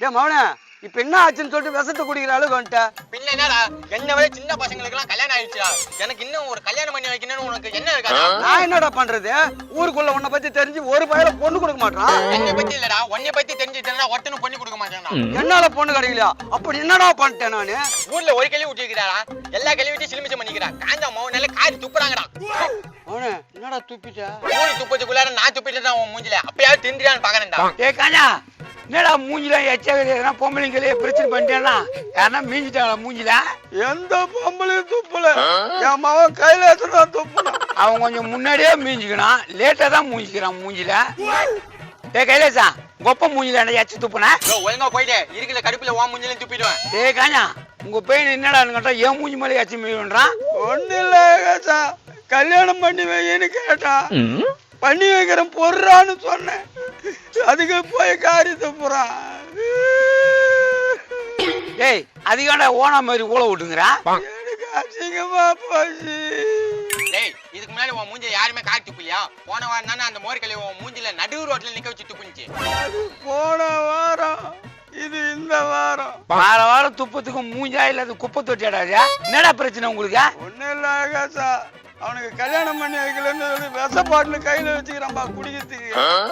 டேய் மவனே இப்ப என்ன ஆச்சுன்னு சொல்லிட்டு விஷத்தை குடிக்கிற அளவுக்கு வந்துட்ட? பின்ன என்னடா? என்ன விட சின்ன பசங்களுக்கு எல்லாம் கல்யாணம் ஆயிடுச்சுடா எனக்கு இன்னும் ஒரு கல்யாணம் பண்ணி வைக்கணும்னு உனக்கு என்ன இருக்காடா நான் என்னடா பண்றது? ஊருக்குள்ள உன்னை பத்தி தெரிஞ்சு ஒரு பையல பொண்ணு கொடுக்க மாட்டான் என்னை பத்தி இல்லடா உன்னை பத்தி தெரிஞ்சுட்டா ஒருத்தனும் பண்ணி கொடுக்க மாட்டேன்டா. என்னால பொண்ணு கிடைக்கலையா? அப்படி என்னடா பண்ணிட்டேன் நானு? ஊர்ல ஒரு கேள்வி விட்டுக்கிறாடா எல்லா கேள்வி விட்டு சிலுமிச்சம் பண்ணிக்கிறா காஞ்சா மௌனால காரி துப்புறாங்கடா. மவனே என்னடா துப்பிட்ட? ஊரு துப்பத்துக்குள்ளார நான் துப்பிட்டு தான் உன் மூஞ்சில. அப்பயாவது தின்றியான்னு பாக்குறேன்டா ஏ காஞ்சா என்னடா மூஞ்சில எச்சகரி எதனா பொம்பளைங்களே பிரச்சனை பண்ணிட்டேன்னா? யாருன்னா மீஞ்சிட்டாங்களா மூஞ்சில? எந்த பொம்பளையும் துப்பல. என் மகன் கையில தான் துப்புனான். அவன் கொஞ்சம் முன்னாடியே மீஞ்சிக்கணும் லேட்டா தான் மூஞ்சிக்கிறான் மூஞ்சில. ஏ கைலேசா கொப்ப மூஞ்சில என்ன எச்சு துப்புனா? ஒழுங்கா போயிட்டு இருக்கிற கடுப்புல உன் மூஞ்சிலையும் துப்பிடுவேன். ஏ காஞ்சா உங்க பையன் என்னடான்னு கேட்டா என் மூஞ்சி மேலே எச்சு மீன்றான் ஒண்ணு இல்ல கல்யாணம் பண்ணி வைன்னு கேட்டான். பண்ணி வைக்கிறேன் பொறான்னு சொன்னேன். அதுக்கு போய் காரி துப்புறான் ஏய் அதிகாண்டா ஓனா மாதிரி ஊழ விட்டுங்கிறான் எனக்கு அசிங்கமா போச்சு. டேய் இதுக்கு முன்னாடி உன் மூஞ்சில யாருமே காரி துப்பிலையா போன வாரம் தானே அந்த மோர் கழிவு உன் மூஞ்சில நடு ரோட்ல நிக்க வச்சு துப்புனுச்சு அது போன வாரம். இது இந்த வாரம். வார வாரம் துப்பத்துக்கு மூஞ்சா இல்ல அது குப்பை தொட்டியாடாதா என்னடா பிரச்சனை உங்களுக்கு? ஒண்ணும் இல்ல ஆகாசா அவனுக்கு கல்யாணம் பண்ணி வைக்கலன்னு சொல்லி விஷ பாட்டில் கையில வச்சுக்கிறான்பா குடிக்கிறதுக்கு.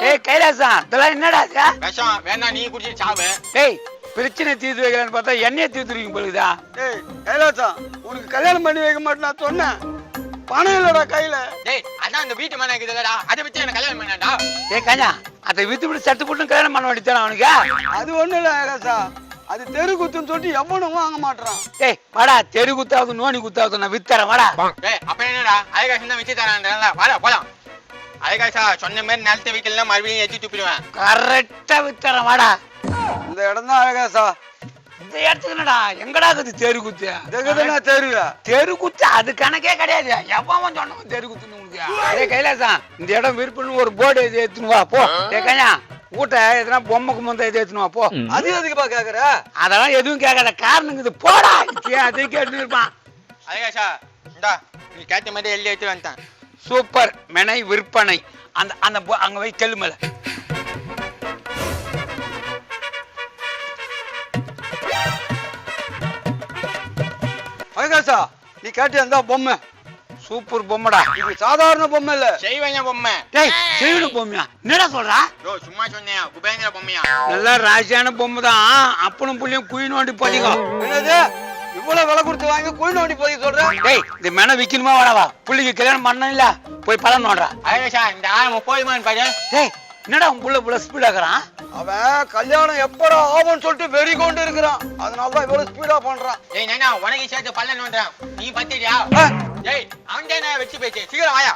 ஏய் கைலாசா இதெல்லாம் என்னடா இது? விஷம் வேணா நீ குடிச்சு சாவு. ஏய் பிரச்சனை தீர்த்து வைக்கலான்னு பார்த்தா என்னைய தீர்த்துருவீங்க பொழுதா ஏய் கைலாசா உனக்கு கல்யாணம் பண்ணி வைக்க மாட்டேன் நான் சொன்னேன். பணம் இல்லடா கையில. டேய் அதான் அந்த வீட்டு மனை இருக்குதுலடா அதை வச்சு எனக்கு கல்யாணம் பண்ணாடா ஏய் கஞ்சா அதை வித்து விட்டு சட்டு போட்டு கல்யாணம் பண்ண வேண்டியதானே அவனுக்கு? அது ஒண்ணும் இல்ல ஆகாசா அது தெரு குத்துன்னு சொல்லிட்டு எவனும் வாங்க மாட்டான் ஏய் வாடா தெரு குத்தாவது நோனி குத்தாவது நான் வித்தரேன் வாடா. டேய் அப்ப என்னடா? அழகாசம் தான் வச்சு தரான்டா வாடா போலாம். அழகாசா சொன்ன மாதிரி நிலத்தை வைக்கலாம் மறுபடியும் எத்தி துப்பிடுவேன். கரெக்டா வித்தரேன் வாடா. இந்த இடம் தான் ஆகாசா இந்த இடத்துக்கு என்னடா? எங்கடா இருக்குது தெரு குத்து? தெருவ தெரு? குத்து அது கணக்கே கிடையாது. எவன் சொன்னவன் தெரு குத்துன்னு உங்களுக்கு? ஏய் கைலாசா இந்த இடம் விருப்பம்னு ஒரு போர்டு எது எடுத்துன்னு வா போ. கஞ்சா ஊட்ட எதுனா பொம்மை கும்பந்த எது எடுத்துன்னு வா போ அது எதுக்குப்பா கேக்குற? அதெல்லாம் எதுவும் கேட்காத. காரணம் இது போடா அதை கேட்டு இருப்பான் இந்தா நீ கேட்ட மாதிரி எள்ளி எடுத்து வந்துட்டேன். சூப்பர் மெனை விற்பனை. அந்த அந்த அங்க போய் தெல்லு மேல. ஆகாசா நீ கேட்டு அந்த பொம்மை. சூப்பர் பொம்மைடா. இது சாதாரண பொம்மை இல்ல. செய்வங்க பொம்மை. டேய் செய்வன பொம்மையா. என்னடா சொல்றா? யோ சும்மா சொன்னேன். குபேந்திர பொம்மையா? நல்லா ராசியான பொம்மை தான் அப்பனும் புள்ளியும் குயின் நோண்டி பதிக்கோ என்னது? இவ்வளவு விலை கொடுத்து வாங்கி குழி நோண்டி போய் சொல்ற? டேய் இந்த மெனை விக்கணுமா வேணாவா புள்ளிக்கு கல்யாணம் பண்ண இல்ல? போய் பழம் நோடுறா அழகாசா இந்த ஆயிரம் போதுமான்னு பாரு. டேய் என்னடா உன் புள்ள புள்ள ஸ்பீடாக்குறான் அவன் கல்யாணம் எப்படா ஆகும்னு சொல்லிட்டு வெறி கொண்டு இருக்கிறான். அதனால தான் இவ்வளவு ஸ்பீடா பண்றான். ஏய் நைனா உனக்கு சேர்த்து பல்லன் வந்துறான் நீ பத்திரியா ஆ, ஏய் அவன் நான் வச்சு போயிச்சு சீக்கிரம் வாயா.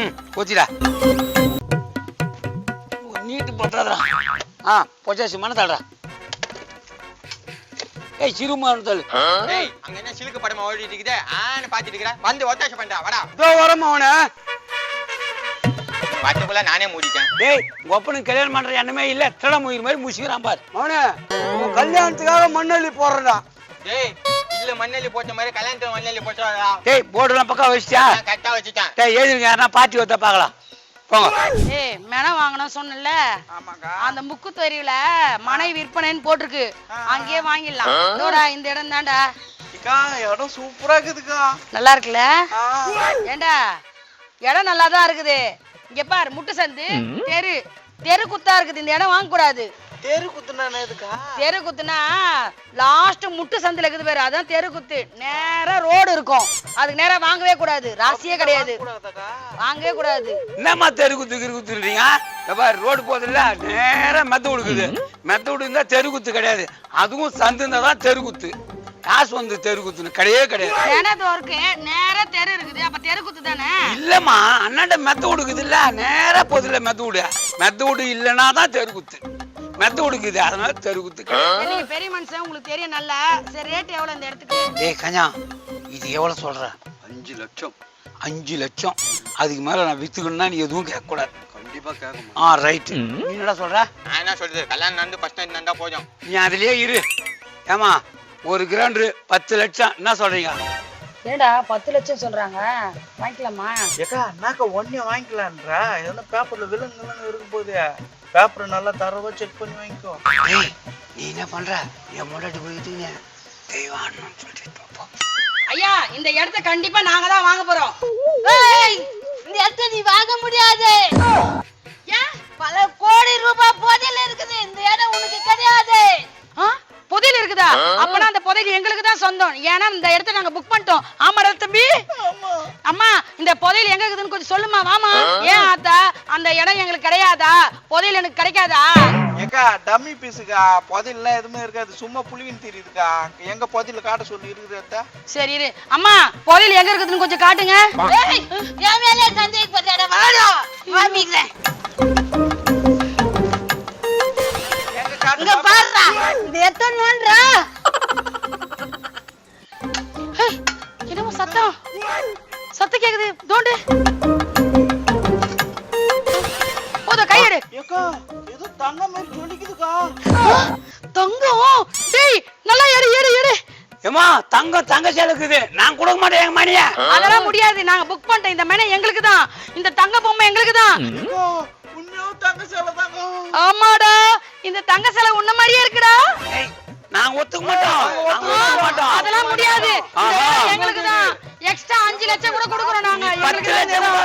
ம் போச்சுடா. நீட்டு ஆ தள்ளுறா ஏய் சிறுமான தள்ளு. ஏய் அங்க என்ன சிலுக்கு படமா ஓடிட்டு இருக்குதே? ஆன்னு பாத்துட்டு இருக்கிற. வந்து ஒத்தாசம் பண்றா. வாடா. இதோ வரமா அவனை. வாட்டுக்குள்ள நானே மூடிட்டேன். டேய் ஒப்பனுக்கு கல்யாணம் பண்ற எண்ணமே இல்ல. திட முயிர் மாதிரி முசிக்கிறான் பார். அவனே உன் கல்யாணத்துக்காக மண்ணள்ளி போடுறடா ஏய் இல்ல மண்ணெல்லி போட்ட மாதிரி கல்யாணத்துல மண்ணெல்லி போட்டா டேய் போர்டுலாம் பக்கம் வச்சிட்டியா கரெக்டா வச்சுட்டேன். டேய் எழுதுங்க யாருன்னா பாட்டி வந்தா பார்க்கலாம். போங்க. ஏய் மென வாங்கணும் சொன்னல ஆமாக்கா. அந்த முக்கு மனை விற்பனைன்னு போட்டிருக்கு. அங்கேயே வாங்கிடலாம். இதோடா இந்த இடம் தான்டா. இடம் சூப்பரா இருக்குதுக்கா. நல்லா இருக்குல்ல? ஏண்டா இடம் நல்லா தான் இருக்குது. இங்க பாரு முட்டு சந்து தெரு. தெரு குத்தா இருக்குது. இந்த இடம் வாங்க கூடாது தெரு குத்துனா எதுக்கா? தெரு குத்துனா லாஸ்ட் முட்டு சந்தில இருக்குது பாரு அதான் தெரு குத்து. நேரா ரோடு இருக்கும். அதுக்கு நேரா வாங்கவே கூடாது. ராசியே கிடையாது. வாங்கவே கூடாது. என்னம்மா தெருக்குத்து கிருக்குத்துன்றீங்க பார் ரோடு போதில்ல நேரா மெத்த கொடுக்குது மெத்த கொடுந்தா தெருக்குத்து கிடையாது. அதுவும் சந்து இருந்தா தான் தெருக்குத்து காசு வந்து தெருக்குத்துன்னு கிடையவே கிடையாது. சேனத்து ஒர்க்கு நேரா தெரு இருக்குது. அப்ப தெரு குத்து தானே? இல்லம்மா அண்ணாண்ட மெத்த கொடுக்குது இல்ல நேரா போதில்ல மெத்த விடு மெத்த விடு இல்லைன்னா தான் தெருக்குத்து மெத்த கொடுக்குது அதனால. சரி, நீங்க பெரிய மனுஷன் உங்களுக்கு தெரியும் நல்லா. சரி ரேட் எவ்வளவு இந்த இடத்துக்கு? டேய் கஞ்சா இது எவ்வளவு சொல்ற? அஞ்சு லட்சம். அஞ்சு லட்சம். அதுக்கு மேல நான் வித்துக்கணும்னா நீ எதுவும் கேட்க கூடாது கண்டிப்பா கேட்க ஆ ரைட்டு நீ என்னடா சொல்ற? நான் என்ன சொல்றது? கல்யாணம் நடந்து ஃபர்ஸ்ட் நடந்தா போதும். நீ அதுலயே இரு. ஏமா ஒரு கிரவுண்டு பத்து லட்சம். என்ன சொல்றீங்க? ஏடா பத்து லட்சம் சொல்றாங்க? வாங்கிக்கலாமா? ஏக்கா நாக்க ஒன்னே வாங்கிக்கலான்றா எதனா பேப்பர்ல விலங்கு விலங்கு இருக்கும் போது. பேப்பர் நல்லா தரவா செக் பண்ணி வாங்கிக்கோ. நீ என்ன பண்ற? என் முன்னாடி போயிட்டு தெய்வான்னு சொல்லிட்டு போ. ஐயா இந்த இடத்த கண்டிப்பா நாங்க தான் வாங்க போறோம். ஏய், இந்த இடத்த நீ வாங்க முடியாது. ஏன்? பல கோடி ரூபாய் புதையல் இருக்குது. இந்த இடம் உனக்கு கிடையாது. புதையல் இருக்குதா? அப்பனா அந்த புதையல் எங்களுக்கு தான் சொந்தம். ஏன்னா இந்த இடத்த நாங்க புக் பண்ணிட்டோம். ஆமாடா தம்பி? அம்மா இந்த புதையல் எங்க இருக்குதுன்னு கொஞ்சம் சொல்லுமா வாமா. ஏன் ஆத்தா அந்த இடம் எங்களுக்கு கிடையாதா? புதையல் எனக்கு கிடைக்காதா? ஏக்கா டம்மி பீஸுக்கா புதையல்லாம் எதுவுமே இருக்காது. சும்மா புளிவின் தெரியுதுக்கா எங்க புதையில காட்ட சொல்லி இருக்குது சரி இரு. அம்மா புதையல் எங்க இருக்குதுன்னு கொஞ்சம் காட்டுங்க. என் மேலே சந்தேகப்பட்டாட வாடா. காமிக்கிறேன் இந்த எத்தனை நோன்றா என்னமோ சத்தம்? சத்தம் கேக்குது. தோண்டு. போதும் கையெடு ஏக்கா ஏதோ தங்க மாதிரி சொல்லிக்குதுக்கா தங்கம்? டேய் நல்லா ஏறு ஏறு ஏறு ஏம்மா தங்கம் தங்க செலுக்குது நான் கொடுக்க மாட்டேன் எங்க மணிய. அதெல்லாம் முடியாது. நாங்க புக் பண்ணிட்டோம். இந்த மேனை எங்களுக்கு தான். இந்த தங்க பொம்மை எங்களுக்கு தான். உண்மையாவும் தங்க சேலை தாங்க. ஆமாடா. இந்த தங்க சிலை உன்ன மாதிரியே இருக்குடா. நான் ஒத்துக்க மாட்டோம். நாங்க ஒத்துக்க மாட்டோம். அதெல்லாம் முடியாது. எங்களுக்கு தான். எக்ஸ்ட்ரா அஞ்சு லட்சம் கூட கொடுக்குறோம் நாங்க. பத்து லட்சம் கூட.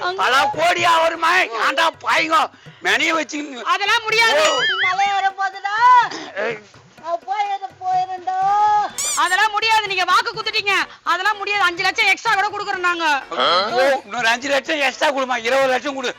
அங்க- பல கோடியா வருமா ஆண்டா பாய்ங்க? மெனிய வச்சு அதெல்லாம் முடியாது. மழை வர போதுடா. அதெல்லாம் முடியாது. நீங்க வாக்கு குத்துட்டீங்க. அதெல்லாம் முடியாது. அஞ்சு லட்சம் எக்ஸ்ட்ரா கூட கொடுக்குறோம் நாங்க. இன்னொரு அஞ்சு லட்சம் எக்ஸ்ட்ரா கொடுமா இருபது லட்சம் கொடு.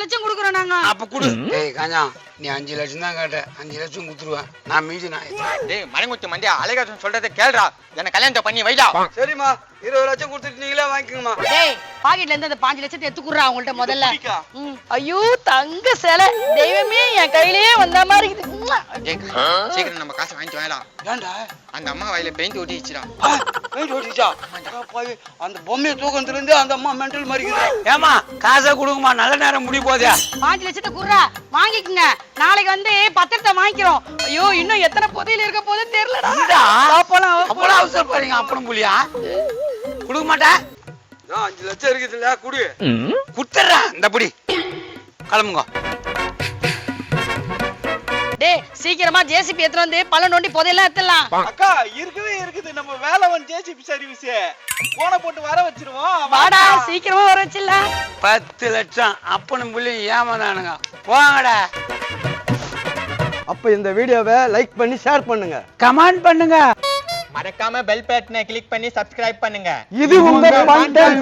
லட்சம் கொடுக்குறோம் நாங்க. அப்ப கொடு. ஏய் காஞ்சா நீ அஞ்சு லட்சம் தான் கேட்ட. அஞ்சு லட்சம் குத்துருவேன் நான் மீதி நான் டேய் மரங்குச்சி மண்டியா அழகாசன் சொல்றதை கேளுடா என்ன கல்யாணத்தை பண்ணி வைடா. சரிம்மா. இருபது லட்சம் கொடுத்துட்டு நீங்களே வாங்கிக்கோங்கம்மா. டேய் பாக்கெட்ல இருந்து அந்த பாஞ்சு லட்சத்தை எடுத்துக்குறா அவங்கள்ட்ட முதல்ல? ம். ஐயோ தங்க சிலை. தெய்வமே என் கையிலேயே வந்த மாதிரி இருக்குது. உம்மா. சீக்கிரம் நம்ம காசை வாங்கிட்டு வாங்கலாம் ஏன்டா? அந்த அம்மா வாயில பெயிண்ட் ஒட்டிச்சுடா வெயிட் ஓட்டிச்சா அந்த பொம்மையை தூக்கத்துல இருந்து அந்த அம்மா மென்டல் மாதிரிக்குதா ஏமா காசை கொடுங்கம்மா நல்ல நேரம் முடி போதே பாஞ்சு லட்சத்தை குர்ரா வாங்கிக்கங்க. நாளைக்கு வந்து பத்திரத்தை வாங்கிக்கிறோம். ஐயோ இன்னும் எத்தனை புதையில இருக்க போதுன்னு தெரியலடா. அவ்வளவு அவசரப்படுறீங்க அப்புறம் புள்ளியா கொடுக்க மாட்டேன் அஞ்சு லட்சம் இருக்குதுல்ல குடு. குத்துறேன் இந்த புடி. கிளம்புங்க. டேய் சீக்கிரமா ஜேசிபி எடுத்துட்டு வந்து பல நோண்டி புதையெல்லாம் எடுத்துடலாம். அக்கா இருக்கவே இருக்குது. நம்ம வேலை வந்து ஜேசிபி சர்வீஸ் போனை போட்டு வர வச்சிருவோம். வாடா. சீக்கிரமா வர வச்சிடல பத்து லட்சம். அப்பனும் புள்ளி ஏமாந்தானுங்க. போங்கடா. அப்ப இந்த வீடியோவை லைக் பண்ணி ஷேர் பண்ணுங்க. கமெண்ட் பண்ணுங்க. மறக்காம பெல் பட்டனை கிளிக் பண்ணி சப்ஸ்கிரைப் பண்ணுங்க இது உங்க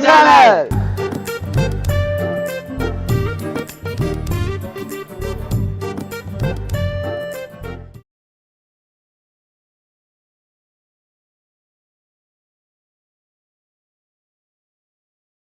channel.